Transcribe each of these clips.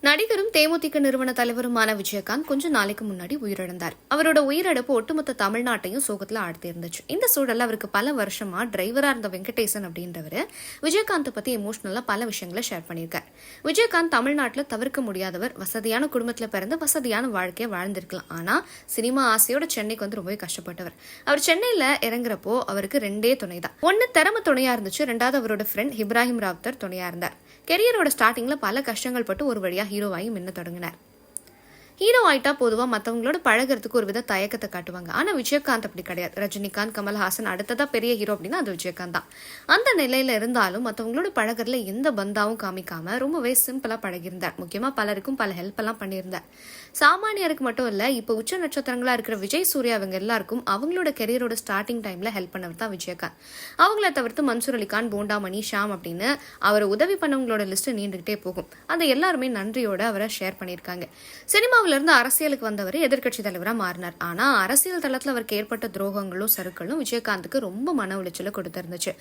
நடிகரும் தேமுதிக நிறுவன தலைவருமான விஜயகாந்த் கொஞ்ச நாளைக்கு முன்னாடி உயிரிழந்தார். அவரோட உயிரிழப்பு ஒட்டுமொத்த தமிழ்நாட்டையும் சோகத்துல ஆழ்த்தி இருந்துச்சு இந்த சூழல்ல அவருக்கு பல வருஷமா டிரைவரா இருந்த வெங்கடேசன் அப்படின்றவர் விஜயகாந்த் பத்தி எமோஷனலா பல விஷயங்களை ஷேர் பண்ணியிருக்கார். விஜயகாந்த் தமிழ்நாட்டில் தவிர்க்க முடியாதவர் வசதியான குடும்பத்துல பிறந்து வசதியான வாழ்க்கையை வாழ்ந்திருக்கலாம். ஆனா சினிமா ஆசையோட சென்னைக்கு வந்து ரொம்பவே கஷ்டப்பட்டவர். அவர் சென்னையில இறங்குறப்போ அவருக்கு ரெண்டே துணை தான் ஒன்னு திறமை துணையா இருந்துச்சு ரெண்டாவது அவரோட ஃப்ரெண்ட் இப்ராஹிம் ராவ்தர் துணையா இருந்தார். கெரியரோட ஸ்டார்டிங்ல பல கஷ்டங்கள் பட்டு ஒரு வழியா ஹீரோவாகி மின்ன தொடங்கினார். ஹீரோ ஆயிட்டா பொதுவாக மற்றவங்களோட பழகுறதுக்கு ஒரு வித தயக்கத்தை காட்டுவாங்க. ஆனால் விஜயகாந்த் அப்படி கிடையாது. ரஜினிகாந்த் கமல்ஹாசன் அடுத்ததாக பெரிய ஹீரோ அப்படின்னா அது விஜயகாந்த் தான். அந்த நிலையில இருந்தாலும் மற்றவங்களோட பழகுறதுல எந்த பந்தாவும் காமிக்காம ரொம்பவே சிம்பிளாக பழகியிருந்தார். முக்கியமாக பலருக்கும் பல ஹெல்ப் எல்லாம் பண்ணியிருந்தார். சாமானியருக்கு மட்டும் இல்லை இப்போ உச்ச நட்சத்திரங்களா இருக்கிற விஜய் சூர்யா அவங்க எல்லாருக்கும் அவங்களோட கெரியரோட ஸ்டார்டிங் டைம்ல ஹெல்ப் பண்ணவர் தான் விஜயகாந்த். அவங்கள தவிர்த்து மன்சூர் அலிகான் போண்டாமணி ஷாம் அப்படின்னு அவர் உதவி பண்ணவங்களோட லிஸ்ட் நீண்டுகிட்டே போகும். அந்த எல்லாருமே நன்றியோட அவரை ஷேர் பண்ணியிருக்காங்க. சினிமா இருந்து அரசியலுக்கு வந்தவர் எதிர்க்கட்சி தலைவராக மாறினார். ஆனால் அரசியல் தளத்தில் அவருக்கு ஏற்பட்ட துரோகங்களும் சருக்களும் விஜயகாந்துக்கு ரொம்ப மன உளைச்சலை கொடுத்திருந்துச்சு.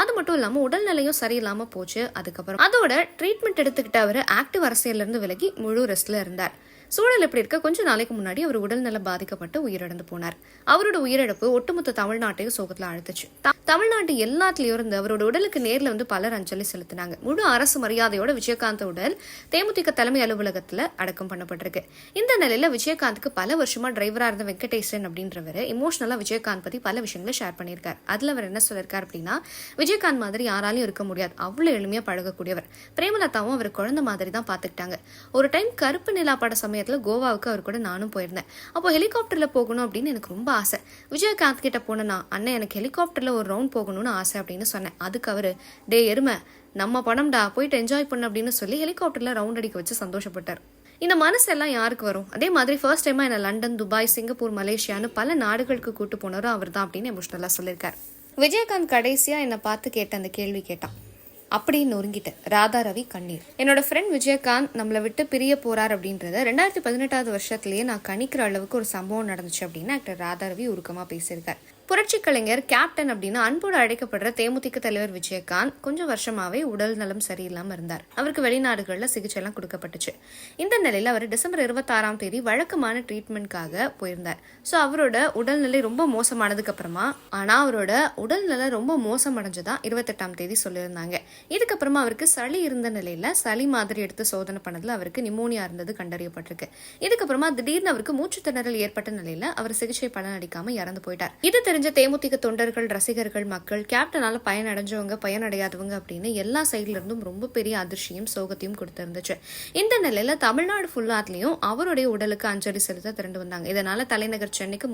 அது மட்டும் இல்லாமல் உடல்நிலையும் சரியில்லாமல் போச்சு. அதுக்கப்புறம் அதோட ட்ரீட்மெண்ட் எடுத்துக்கிட்டு அவர் ஆக்டிவ் அரசியல்ல இருந்து விலகி முழு ரெஸ்ட்ல இருந்தார். சூழல் இப்படி இருக்க? கொஞ்ச நாளைக்கு முன்னாடி அவர் உடல்நலம் பாதிக்கப்பட்டு உயிரிழந்து போனார். அவரோட உயிரிழப்பு ஒட்டுமொத்த தமிழ்நாட்டையும் சோகத்துல அழுத்துச்சு. தமிழ்நாட்டு எல்லாத்துலயும் இருந்து அவரோட உடலுக்கு நேர்ல வந்து பலர் அஞ்சலி செலுத்தினாங்க. முழு அரசு மரியாதையோட விஜயகாந்த் உடல் தேமுதிக தலைமை அலுவலகத்துல அடக்கம் பண்ணப்பட்டிருக்கு. இந்த நிலையில விஜயகாந்துக்கு பல வருஷமா டிரைவரா இருந்த வெங்கடேசன் அப்படின்றவர் இமோஷனலா விஜயகாந்த் பத்தி பல விஷயங்களை ஷேர் பண்ணியிருக்கார். அதுல அவர் என்ன சொல்லியிருக்கார் அப்படின்னா விஜயகாந்த் மாதிரி யாராலையும் இருக்க முடியாது. அவ்வளவு எளிமையா பழகக்கூடியவர். பிரேமலதாவும் அவர் குழந்தை மாதிரி தான் பாத்துக்கிட்டாங்க. ஒரு டைம் கருப்பு நிலா பட சமயத்தில் கோவாவுக்கு அவர் கூட நானும் போயிருந்தேன். அப்போ ஹெலிகாப்டரில் போகணும் அப்படின்னு எனக்கு ரொம்ப ஆசை. விஜயகாந்த் கிட்ட போனேன்னா அண்ணன் எனக்கு ஹெலிகாப்டரில் ஒரு ரவுண்ட் போகணும்னு ஆசை அப்படின்னு சொன்னேன். அதுக்கு அவர் டே எருமை நம்ம படம்டா போயிட்டு என்ஜாய் பண்ண அப்படின்னு சொல்லி ஹெலிகாப்டரில் ரவுண்ட் அடிக்க வச்சு சந்தோஷப்பட்டார். இந்த மனசெல்லாம் யாருக்கு வரும்? அதே மாதிரி ஃபர்ஸ்ட் டைமாக என்ன லண்டன் துபாய் சிங்கப்பூர் மலேசியான்னு பல நாடுகளுக்கு கூட்டு போனவரும் அவர் தான் அப்படின்னு எமோஷனலா சொல்லியிருக்கார். விஜயகாந்த் கடைசியாக என்னை பார்த்து கேட்ட அந்த கேள்வி கேட்டான். அப்படின்னு நொறுங்கிட்டேன். ராதா ரவி கண்ணீர். என்னோட ஃப்ரெண்ட் விஜயகாந்த் நம்மளை விட்டு பிரிய போறார் அப்படின்றத ரெண்டாயிரத்தி பதினெட்டாவது வருஷத்துலயே நான் கணிக்கிற அளவுக்கு ஒரு சம்பவம் நடந்துச்சு அப்படின்னு ஆக்டர் ராதா ரவி உருக்கமா பேசியிருக்கார். புரட்சி கலைஞர் கேப்டன் அப்படின்னு அன்போடு அழைக்கப்படுற தேமுதிக தலைவர் விஜயகாந்த் கொஞ்சம் வருஷமாவே உடல் நலம் சரியில்லாம இருந்தார். அவருக்கு வெளிநாடுகளில் சிகிச்சை எல்லாம் கொடுக்கப்பட்டுச்சு. இந்த நிலையில அவர் டிசம்பர் இருபத்தாறாம் தேதி வழக்கமான ட்ரீட்மெண்ட்காக போயிருந்தார். ஸோ அவரோட உடல்நிலை ரொம்ப மோசமானதுக்கு அப்புறமா ஆனா அவரோட உடல்நிலை ரொம்ப மோசமடைஞ்சதா இருபத்தெட்டாம் தேதி சொல்லியிருந்தாங்க. இதுக்கப்புறமா அவருக்கு சளி இருந்த நிலையில சளி மாதிரி எடுத்து சோதனை பண்ணதுல அவருக்கு நிமோனியா இருந்தது கண்டறியப்பட்டிருக்கு. இதுக்கப்புறமா திடீர்னு அவருக்கு மூச்சு திணறல் ஏற்பட்ட நிலையில அவர் சிகிச்சை பலன் அடிக்காமல் இறந்து போயிட்டார். இது தெரிஞ்ச தேமுதிக தொண்டர்கள் ரசிகர்கள் மக்கள் கேப்டனால பயனடைஞ்சவங்க பயனடையாதவங்க அப்படின்னு எல்லா சைட்ல இருந்தும் ரொம்ப பெரிய அதிர்ச்சியும் சோகத்தையும் கொடுத்திருந்துச்சு. இந்த நிலையில தமிழ்நாடு ஃபுல்லாத்லயும் அவருடைய உடலுக்கு அஞ்சலி செலுத்த திரண்டு வந்தாங்க. இதனால தலைநகர் சென்னைக்கு